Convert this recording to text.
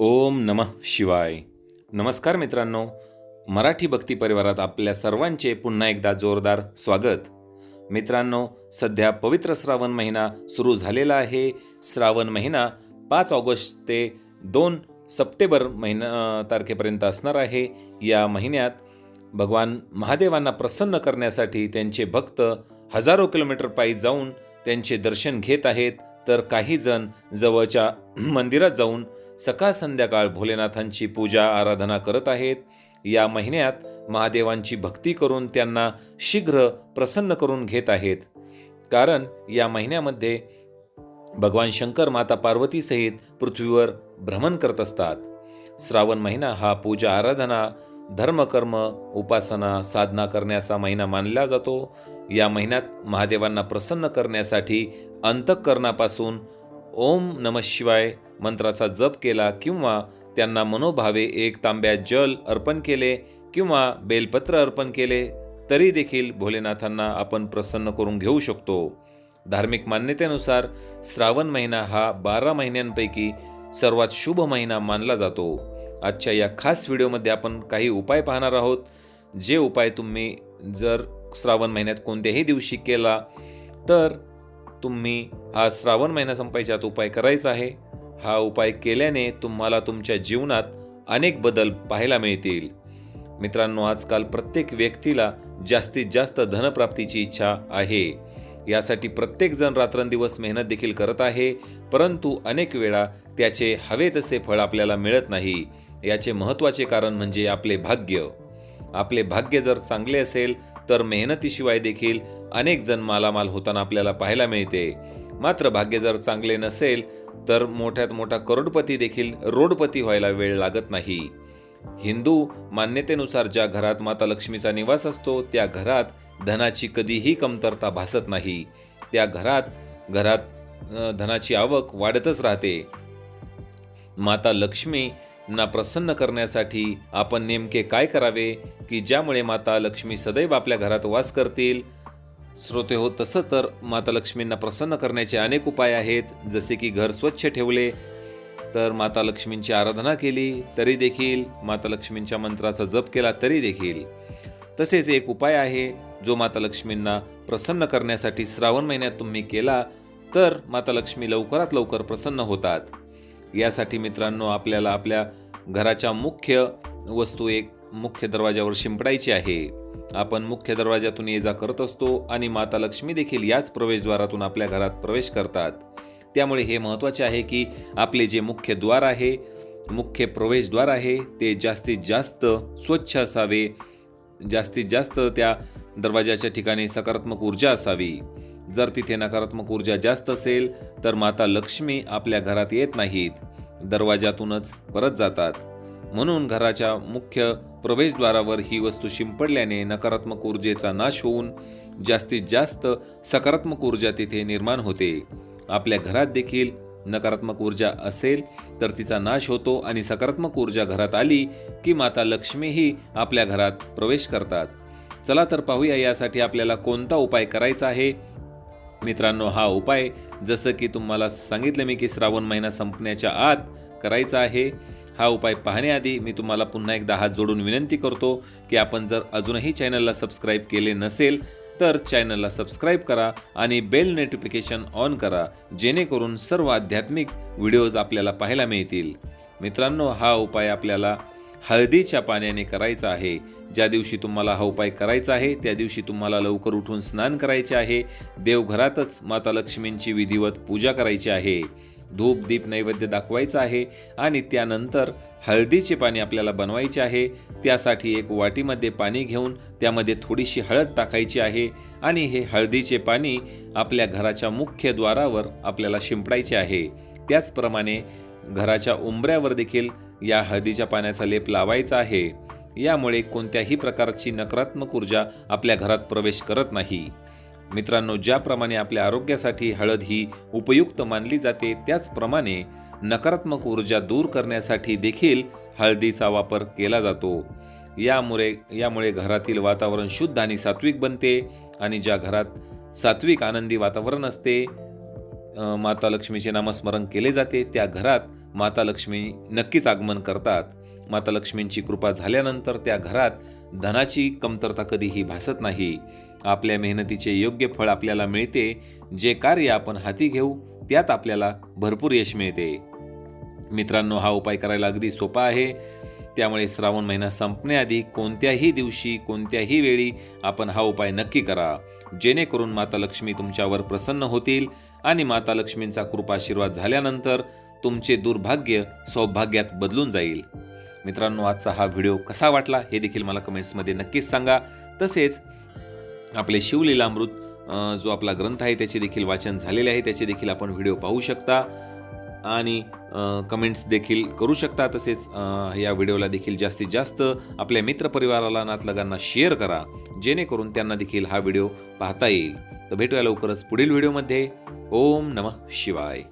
ओम नमः शिवाय. नमस्कार मित्रांनो मराठी भक्ती परिवारात आपल्या सर्वांचे पुन्हा एकदा जोरदार स्वागत. मित्रांनो सध्या पवित्र श्रावण महिना सुरू झालेला आहे. श्रावण महिना पाच ऑगस्ट ते दोन सप्टेंबर महिना तारखेपर्यंत असणार आहे. या महिन्यात भगवान महादेवांना प्रसन्न करण्यासाठी त्यांचे भक्त हजारो किलोमीटर पायी जाऊन त्यांचे दर्शन घेत आहेत. तर काही जण जवळच्या मंदिरात जाऊन सकाळ संध्याकाळ भोलेनाथांची पूजा आराधना करत आहेत. या महिन्यात महादेवांची भक्ती करून त्यांना शीघ्र प्रसन्न करून घेत आहेत. कारण या महिन्यामध्ये भगवान शंकर माता पार्वतीसहित पृथ्वीवर भ्रमण करत असतात. श्रावण महिना हा पूजा आराधना धर्मकर्म उपासना साधना करण्याचा महिना मानला जातो. या महिन्यात महादेवांना प्रसन्न करण्यासाठी अंतःकरणापासून ओम नम शिवाय मंत्राचा जप केला किंवा त्यांना मनोभावे एक तांब्यात जल अर्पण केले किंवा बेलपत्र अर्पण केले तरी देखील भोलेनाथांना आपण प्रसन्न करून घेऊ शकतो. धार्मिक मान्यतेनुसार श्रावण महिना हा बारा महिन्यांपैकी सर्वात शुभ महिना मानला जातो. आजच्या या खास व्हिडिओमध्ये आपण काही उपाय पाहणार आहोत. जे उपाय तुम्ही जर श्रावण महिन्यात कोणत्याही दिवशी केला तर तुम्ही हा श्रावण महिना संपायच्या उपाय करायचा आहे. हा उपाय केल्याने तुम्हाला तुमच्या जीवनात अनेक बदल पाहायला मिळतील. मित्रांनो आजकाल प्रत्येक व्यक्तीला जास्तीत जास्त धनप्राप्तीची इच्छा आहे. यासाठी प्रत्येकजण रात्रंदिवस मेहनत देखील करत आहे परंतु अनेक वेळा त्याचे हवे तसे फळ आपल्याला मिळत नाही. याचे महत्त्वाचे कारण म्हणजे आपले भाग्य. आपले भाग्य जर चांगले असेल तर मेहनतीशिवाय देखील अनेक जण मालामाल होताना आपल्याला पाहायला मिळते. मात्र भाग्य जर चांगले नसेल तर मोठ्यात मोठा करोडपती देखील रोडपती व्हायला वेळ लागत नाही. हिंदू मान्यतेनुसार ज्या घरात माता लक्ष्मीचा निवास असतो त्या घरात धनाची कधीही कमतरता भासत नाही. त्या घरात घरात धनाची आवक वाढतच राहते. माता लक्ष्मी ना प्रसन्न करण्यासाठी आपण नेमके काय करावे की ज्यामुळे माता लक्ष्मी सदैव आपल्या घरात वास करतील? श्रोते हो तसं तर माता लक्ष्मींना प्रसन्न करण्याचे अनेक उपाय आहेत. जसे की घर स्वच्छ ठेवले तर माता लक्ष्मींची आराधना केली तरी देखील माता लक्ष्मींच्या मंत्राचा जप केला तरी देखील. तसेच एक उपाय आहे जो माता लक्ष्मींना प्रसन्न करण्यासाठी श्रावण महिन्यात तुम्ही केला तर माता लक्ष्मी लवकरात लवकर प्रसन्न होतात. यासाठी मित्रांनो आपल्याला आपल्या घराच्या मुख्य वस्तू एक मुख्य दरवाजावर शिंपडायची आहे. आपण मुख्य दरवाजातून ये जा करत असतो आणि माता लक्ष्मी देखील याच प्रवेशद्वारातून आपल्या घरात प्रवेश करतात. त्यामुळे हे महत्त्वाचे आहे की आपले जे मुख्य द्वार आहे मुख्य प्रवेशद्वार आहे ते जास्तीत जास्त स्वच्छ असावे. जास्तीत जास्त त्या दरवाजाच्या ठिकाणी सकारात्मक ऊर्जा असावी. जर तिथे नकारात्मक ऊर्जा जास्त असेल तर माता लक्ष्मी आपल्या घरात येत नाहीत. दरवाजातूनच परत जातात. म्हणून घराच्या मुख्य प्रवेशद्वारावर ही वस्तू शिंपडल्याने नकारात्मक ऊर्जेचा नाश होऊन जास्तीत जास्त सकारात्मक ऊर्जा तिथे निर्माण होते. आपल्या घरात देखील नकारात्मक ऊर्जा असेल तर तिचा नाश होतो आणि सकारात्मक ऊर्जा घरात आली की माता लक्ष्मीही आपल्या घरात प्रवेश करतात. चला तर पाहूया यासाठी आपल्याला कोणता उपाय करायचा आहे? मित्रांनो हा उपाय जसं की तुम्हाला सांगितलं मी की श्रावण महिना संपण्याच्या आत करायचा आहे. हा उपाय पाहण्याआधी मी तुम्हाला पुन्हा एकदा हात जोडून विनंती करतो की आपण जर अजूनही चॅनलला सबस्क्राईब केले नसेल तर चॅनलला सबस्क्राईब करा आणि बेल नोटिफिकेशन ऑन करा जेणेकरून सर्व आध्यात्मिक व्हिडिओज आपल्याला पाहायला मिळतील. मित्रांनो हा उपाय आपल्याला हळदीच्या पाण्याने करायचा आहे. ज्या दिवशी तुम्हाला हा उपाय करायचा आहे त्या दिवशी तुम्हाला लवकर उठून स्नान करायचे आहे. देवघरातच माता लक्ष्मींची विधिवत पूजा करायची आहे. धूप दीप नैवेद्य दाखवायचा आहे आणि त्यानंतर हळदीचे पाणी आपल्याला बनवायचे आहे. त्यासाठी एक वाटीमध्ये पाणी घेऊन त्यामध्ये थोडीशी हळद टाकायची आहे आणि हे हळदीचे पाणी आपल्या घराच्या मुख्य द्वारावर आपल्याला शिंपडायचे आहे. त्याचप्रमाणे घराच्या उंबऱ्यावर देखील या हळदीच्या पाण्याचा लेप लावायचा आहे. यामुळे कोणत्याही प्रकारची नकारात्मक ऊर्जा आपल्या घरात प्रवेश करत नाही. मित्रांनो ज्याप्रमाणे आपल्या आरोग्यासाठी हळद ही उपयुक्त मानली जाते त्याचप्रमाणे नकारात्मक ऊर्जा दूर करण्यासाठी देखील हळदीचा वापर केला जातो. यामुळे यामुळे घरातील वातावरण शुद्ध आणि सात्विक बनते आणि ज्या घरात सात्विक आनंदी वातावरण असते माता लक्ष्मीचे नामस्मरण केले जाते त्या घरात माता लक्ष्मी नक्कीच आगमन करतात. माता लक्ष्मींची कृपा झाल्यानंतर त्या घरात धनाची कमतरता कधीही भासत नाही. आपल्या मेहनतीचे योग्य फळ आपल्याला मिळते. जे कार्य आपण हाती घेऊ त्यात आपल्याला भरपूर यश मिळते. मित्रांनो हा उपाय करायला अगदी सोपा आहे. त्यामुळे श्रावण महिना संपण्याआधी कोणत्याही दिवशी कोणत्याही वेळी आपण हा उपाय नक्की करा. जेणेकरून माता लक्ष्मी तुमच्यावर प्रसन्न होतील आणि माता लक्ष्मींचा कृपाशीर्वाद झाल्यानंतर तुमचे दुर्भाग्य सौभाग्यात बदलून जाईल. मित्रांनो आजचा हा व्हिडिओ कसा वाटला हे देखील मला कमेंट्समध्ये नक्कीच सांगा. तसेच आपले शिवलीलामृत जो आपला ग्रंथ आहे त्याचे देखील वाचन झालेले आहे त्याचे देखील आपण व्हिडिओ पाहू शकता. आणि कमेंट्स देखील करू शकता. तसेच या व्हिडिओला देखील जास्तीत जास्त आपल्या मित्रपरिवाराला नातलगांना शेअर करा. जेणेकरून त्यांना देखील हा व्हिडिओ पाहता येईल. तर भेटूया लवकरच पुढील व्हिडिओमध्ये. ओम नमः शिवाय.